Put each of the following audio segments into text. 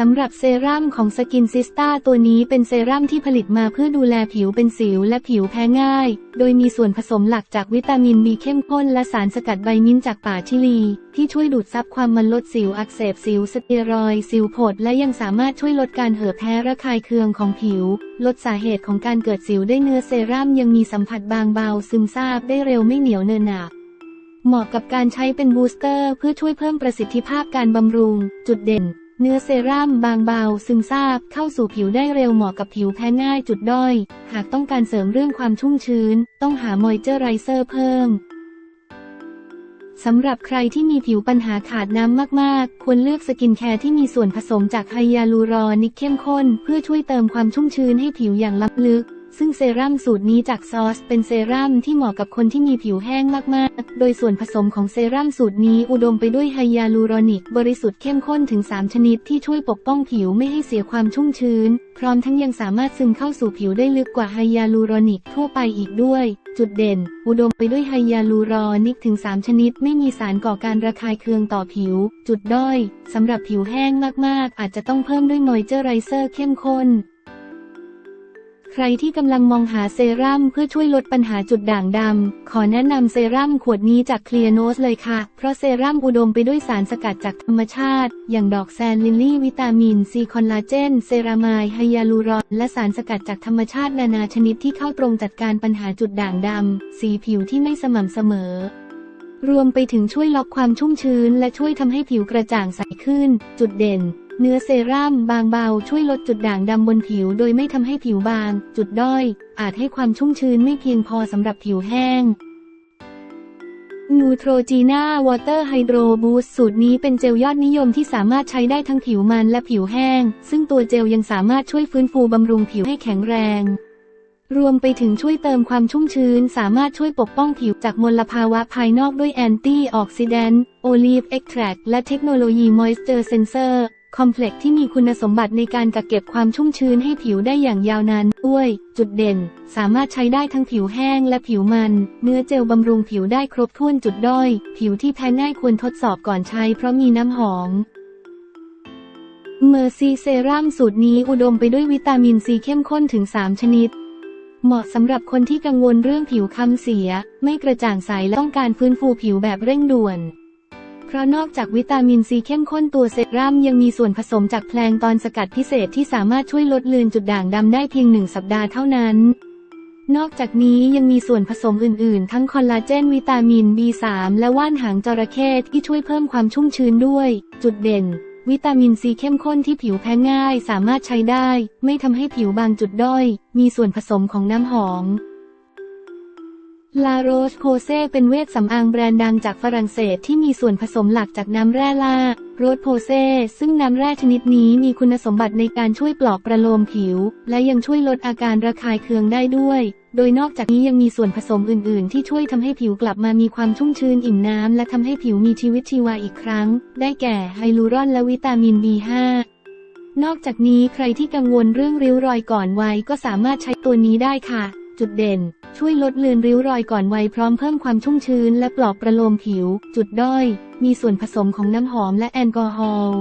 สำหรับเซรั่มของสกินซิสตาตัวนี้เป็นเซรั่มที่ผลิตมาเพื่อดูแลผิวเป็นสิวและผิวแพ้ง่าย โดยมีส่วนผสมหลักจากวิตามินบีเข้มข้นและสารสกัดใบมิ้นจากป่าชิลี ที่ช่วยดูดซับความมันลดสิวอักเสบสิวสเตียรอยสิวผดและยังสามารถช่วยลดการเห่อแพ้ระคายเคืองของผิว ลดสาเหตุของการเกิดสิวได้เนื้อเซรั่มยังมีสัมผัสบางเบาซึมซาบได้เร็วไม่เหนียวเนินหนักเหมาะกับการใช้เป็นบูสเตอร์ เพื่อช่วยเพิ่มประสิทธิภาพการบำรุง จุดเด่น เนื้อเซรั่มบางเบาซึมซาบเข้าสู่ผิวได้เร็วเหมาะกับผิวแพ้ง่ายจุดด้อย หากต้องการเสริมเรื่องความชุ่มชื้น ต้องหามอยเจอร์ไรเซอร์เพิ่มสำหรับใครที่มีผิวปัญหาขาดน้ำมากๆ ควรเลือกสกินแคร์ที่มีส่วนผสมจากไฮยาลูรอนิกเข้มข้น เพื่อช่วยเติมความชุ่มชื้นให้ผิวอย่างล้ำลึก ซึ่งเซรั่มสูตรนี้จากซอส เป็นเซรั่มที่เหมาะกับคนที่มีผิวแห้งมากๆ โดยส่วนผสมของเซรั่มสูตรนี้อุดมไปด้วยไฮยาลูรอนิก บริสุทธิ์เข้มข้นถึง 3 ชนิดที่ช่วยปกป้องผิวไม่ให้เสียความชุ่มชื้น พร้อมทั้งยังสามารถซึมเข้าสู่ผิวได้ลึกกว่าไฮยาลูรอนิกทั่วไปอีกด้วย จุดเด่น อุดมไปด้วยไฮยาลูรอนิกถึง 3 ชนิด ไม่มีสารก่อการระคายเคืองต่อผิว จุดด้อยสำหรับผิวแห้งมากๆ อาจจะต้องเพิ่มด้วยมอยเจอไรเซอร์เข้มข้น ใครที่กำลังมองหาเซรั่มเพื่อช่วยลดปัญหาจุดด่างดำ ขอแนะนำเซรั่มขวดนี้จากเคลียโนสเลยค่ะ เพราะเซรั่มอุดมไปด้วยสารสกัดจากธรรมชาติ อย่างดอกแซนลิลลี่วิตามิน ซีคอลลาเจน เซรามายไฮยาลูรอน และสารสกัดจากธรรมชาตินานาชนิดที่เข้าตรงจัดการปัญหาจุดด่างดำ สีผิวที่ไม่สม่ำเสมอรวมไปถึงช่วยล็อกความชุ่มชื้น และช่วยทำให้ผิวกระจ่างใสขึ้น จุดเด่น เนื้อเซรั่มบางเบาช่วยลดจุดด่างดำบนผิว โดยไม่ทำให้ผิวบาง จุดด้อย อาจให้ความชุ่มชื้นไม่เพียงพอสำหรับผิวแห้งนูโทรจีน่าวอเตอร์ไฮโดรบูสสูตรนี้เป็นเจลยอดนิยมที่สามารถใช้ได้ทั้งผิวมันและผิวแห้ง ซึ่งตัวเจลยังสามารถช่วยฟื้นฟูบำรุงผิวให้แข็งแรง รวมไปถึงช่วยเติมความชุ่มชื้น สามารถช่วยปกป้องผิวจากมลภาวะภายนอกด้วยแอนตี้ออกซิแดนต์โอลีฟเอ็กแทรและเทคโนโลยีมอยส์เจอร์เซนเซอร์ คอมเพล็กที่มีคุณสมบัติในการกักเก็บความชุ่มชื้นให้ผิวได้อย่างยาวนานด้วย จุดเด่น สามารถใช้ได้ทั้งผิวแห้งและผิวมัน เนื้อเจลบำรุงผิวได้ครบถ้วนจุดด้อย ผิวที่แพ้ง่ายควรทดสอบก่อนใช้เพราะมีน้ำหอมเมอร์ซีเซรั่มสูตรนี้อุดมไปด้วยวิตามินซีเข้มข้นถึง 3 ชนิด เหมาะสำหรับคนที่กังวลเรื่องผิวค้ำเสีย ไม่กระจ่างใสและต้องการฟื้นฟูผิวแบบเร่งด่วน เพราะนอกจากวิตามินซีเข้มข้นตัวเซรั่มยังมีส่วนผสมจากแพลงตอนสกัดพิเศษที่สามารถช่วยลดเลือนจุดด่างดำได้เพียงหนึ่งสัปดาห์เท่านั้น นอกจากนี้ยังมีส่วนผสมอื่น ๆ ทั้งคอลลาเจนวิตามิน B3 และว่านหางจระเข้ที่ช่วยเพิ่มความชุ่มชื้นด้วย จุดเด่น วิตามินซีเข้มข้นที่ผิวแพ้ง่าย สามารถใช้ได้ ไม่ทำให้ผิวบางจุดด้อย มีส่วนผสมของน้ำหอม ลาโรชโพเซเป็นเวชสำอางแบรนด์ดังจากฝรั่งเศสที่มีส่วนผสมหลักจากน้ำแร่ลาโรสโพเซซึ่งน้ำแร่ชนิดนี้มีคุณสมบัติในการช่วยปลอบประโลมผิว และยังช่วยลดอาการระคายเคืองได้ด้วย โดยนอกจากนี้ยังมีส่วนผสมอื่น ๆ ที่ช่วยทำให้ผิวกลับมามีความชุ่มชื้นอิ่มน้ำและทำให้ผิวมีชีวิตชีวาอีกครั้ง ได้แก่ไฮลูรอนและวิตามิน B5 นอกจากนี้ใครที่กังวลเรื่องริ้วรอยก่อนวัยก็สามารถใช้ตัวนี้ได้ค่ะ จุดเด่น ช่วยลดเลือนริ้วรอยก่อนวัยพร้อมเพิ่มความชุ่มชื้นและปลอบประโลมผิว จุดด้อย มีส่วนผสมของน้ำหอมและแอลกอฮอล์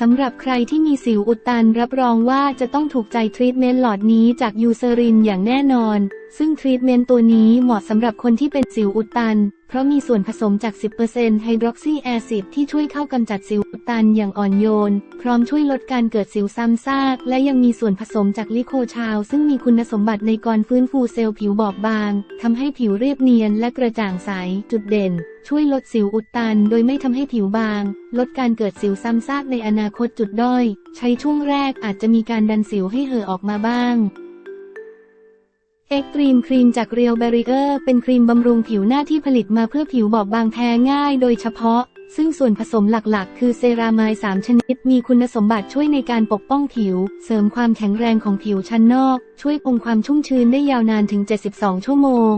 สำหรับใครที่มีสิวอุดตันรับรองว่าจะต้องถูกใจทรีทเมนต์หลอดนี้จากยูเซรินอย่างแน่นอน ซึ่งทรีทเมนต์ตัวนี้เหมาะสำหรับคนที่เป็นสิวอุดตัน เพราะมีส่วนผสมจาก 10%ไฮดรอกซีแอซิดที่ช่วยเข้ากำจัดสิวอุดตันอย่างอ่อนโยน พร้อมช่วยลดการเกิดสิวซ้ำซาก และยังมีส่วนผสมจากลิโคชาว ซึ่งมีคุณสมบัติในการฟื้นฟูเซลล์ผิวบอบบางทำให้ผิวเรียบเนียนและกระจ่างใส จุดเด่น ช่วยลดสิวอุดตัน โดยไม่ทำให้ผิวบาง ลดการเกิดสิวซ้ำซากในอนาคตจุดด้อย ใช้ช่วงแรกอาจจะมีการดันสิวให้เห่อออกมาบ้าง เอ็กตรีมครีมจากเรียวแบริเออร์เป็นครีมบำรุงผิวหน้าที่ผลิตมาเพื่อผิวบอบบางแพ้ง่ายโดยเฉพาะ ซึ่งส่วนผสมหลักๆ คือเซรามาย3ชนิด มีคุณสมบัติช่วยในการปกป้องผิว เสริมความแข็งแรงของผิวชั้นนอก ช่วยคงความชุ่มชื้นได้ยาวนานถึง 72 ชั่วโมง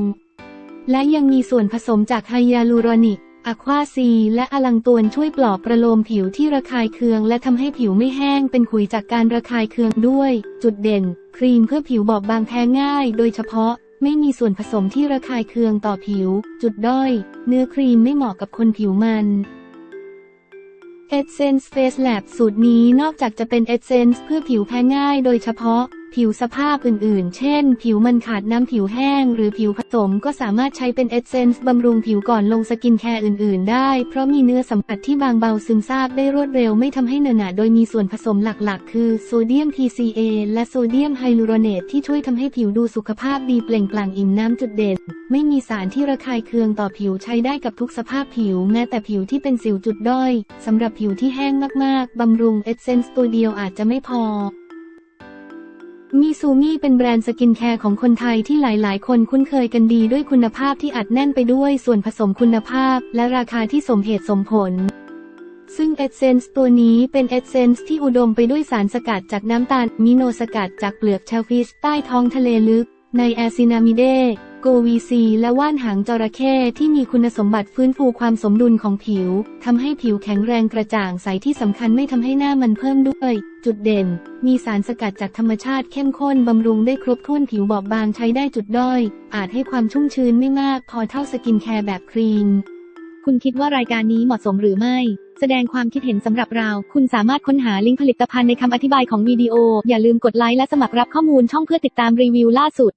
และยังมีส่วนผสมจากไฮยาลูรอนิก อะควาซีและอลังตวนช่วยปลอบประโลมผิวที่ระคายเคือง และทำให้ผิวไม่แห้งเป็นขุยจากการระคายเคืองด้วย จุดเด่น ครีมเพื่อผิวบอบบางแพ้ง่าย โดยเฉพาะไม่มีส่วนผสมที่ระคายเคืองต่อผิว จุดด้อย เนื้อครีมไม่เหมาะกับคนผิวมัน Essence Face Lab สูตรนี้นอกจากจะเป็น Essence เพื่อผิวแพ้ง่าย โดยเฉพาะ ผิวสภาพอื่นๆ เช่น ผิวมันขาดน้ำผิวแห้ง หรือผิวผสมก็สามารถใช้เป็น Essence บำรุงผิวก่อนลงสกินแคร์อื่นๆ ได้ เพราะมีเนื้อสัมผัสที่บางเบาซึมซาบได้รวดเร็วไม่ทำให้เหนอหนะโดยมีส่วนผสมหลักๆ คือโซเดียม TCA และโซเดียมไฮลูโรเนตที่ช่วยทำให้ผิวดูสุขภาพดีเปล่งปลั่งอิ่มน้ำจุดเด่น ไม่มีสารที่ระคายเคืองต่อผิวใช้ได้กับทุกสภาพผิว แม้แต่ผิวที่เป็นสิวจุดด้อยสำหรับผิวที่แห้งมากๆบำรุง Essence ตัวเดียวอาจจะไม่พอ มีซูมี่เป็นแบรนด์สกินแคร์ของคนไทยที่หลาย ๆ คนคุ้นเคยกันดีด้วยคุณภาพที่อัดแน่นไปด้วยส่วนผสมคุณภาพ และราคาที่สมเหตุสมผล ซึ่ง Essence ตัวนี้เป็น Essence ที่อุดมไปด้วยสารสกัดจากน้ำตาล มิโนสกัดจากเปลือกเชลฟิชใต้ท้องทะเลลึก ในแอซินามิเด โกวีซีและว่านหางจระเข้ที่มีคุณสมบัติฟื้นฟูความสมดุลของผิวทำให้ผิวแข็งแรงกระจ่างใสที่สำคัญไม่ทำให้หน้ามันเพิ่มด้วย จุดเด่น มีสารสกัดจากธรรมชาติเข้มข้นบำรุงได้ครบถ้วนผิวบอบบางใช้ได้จุดด้อย อาจให้ความชุ่มชื้นไม่มากพอเท่าสกินแคร์แบบครีม คุณคิดว่ารายการนี้เหมาะสมหรือไม่ แสดงความคิดเห็นสำหรับเรา คุณสามารถค้นหาลิงก์ผลิตภัณฑ์ในคำอธิบายของวิดีโอ อย่าลืมกดไลค์และสมัครรับข้อมูลช่องเพื่อติดตามรีวิวล่าสุด